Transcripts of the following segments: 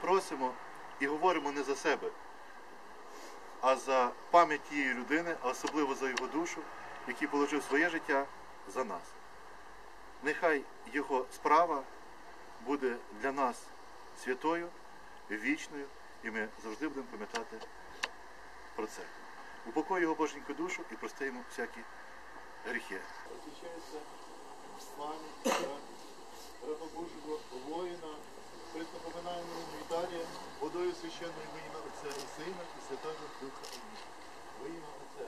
просимо і говоримо не за себе, а за пам'ять тієї людини, а особливо за його душу, який положив своє життя за нас. Нехай його справа буде для нас святою, вічною, і ми завжди будемо пам'ятати про це. Упокой його Боженьку душу і прости йому всякі гріхи. Вами, раба Божого воїна, во ім'я Отця і Сина, і Святого Духа. Амінь. Во ім'я Отця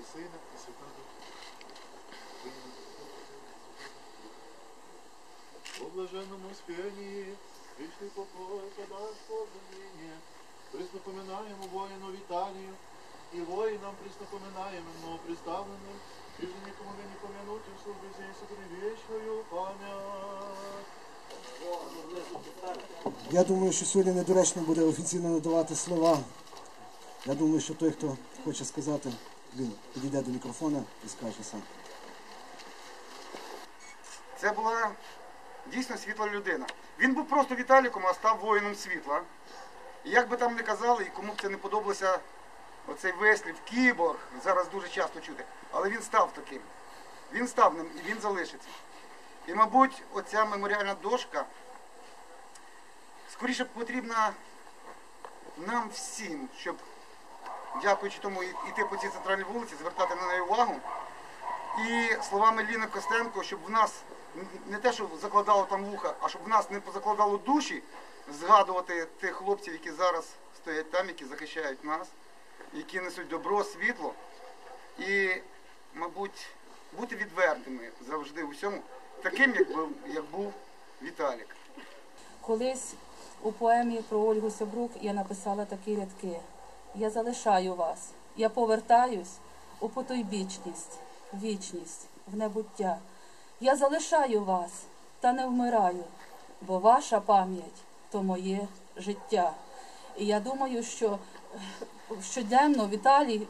і Сина, і Святого Духа. Во блаженному сп'янні, вічний покой, подай позуміння. Присно поминаємо воїну Віталію, і воїнам присно поминаємо новоприставленим, і вже нікому не помянути в службі зі собі пам'ять. Я думаю, що сьогодні недоречно буде офіційно надавати слова. Я думаю, що той, хто хоче сказати, він підійде до мікрофона і скаже сам. Це була дійсно світла людина. Він був просто Віталіком, а став воїном світла. І як би там не казали, і кому б це не подобався оцей вислів, кіборг, зараз дуже часто чути, але він став таким. Він став ним і він залишиться. І, мабуть, оця меморіальна дошка скоріше потрібна нам всім, щоб, дякуючи тому, йти по цій центральній вулиці, звертати на неї увагу. І словами Ліни Костенко, щоб в нас не те, що закладало там вуха, а щоб в нас не позакладало душі, згадувати тих хлопців, які зараз стоять там, які захищають нас, які несуть добро, світло. І, мабуть, бути відвертими завжди у всьому, таким, як був, як був Віталік. Колись у поемі про Ольгу Собрук я написала такі рядки: Я залишаю вас, я повертаюсь у потойбічність, вічність, в небуття. Я залишаю вас та не вмираю, бо ваша пам'ять то моє життя. І я думаю, що щоденно Віталій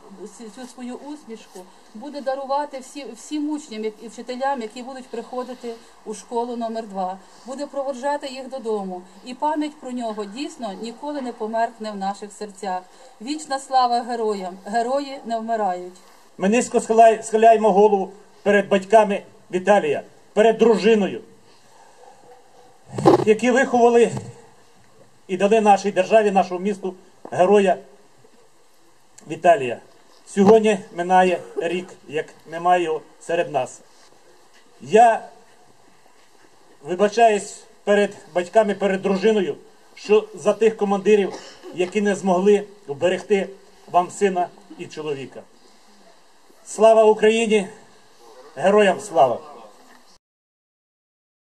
цю свою усмішку буде дарувати всі, всім учням і вчителям, які будуть приходити у школу номер 2 буде проводжати їх додому. І пам'ять про нього дійсно ніколи не померкне в наших серцях. Вічна слава героям! Герої не вмирають. Ми низько схиляємо голову перед батьками Віталія, перед дружиною, які виховали і дали нашій державі, нашому місту героя Віталія. Сьогодні минає рік, як немає його серед нас. Я вибачаюсь перед батьками, перед дружиною, що за тих командирів, які не змогли вберегти вам сина і чоловіка. Слава Україні! Героям слава!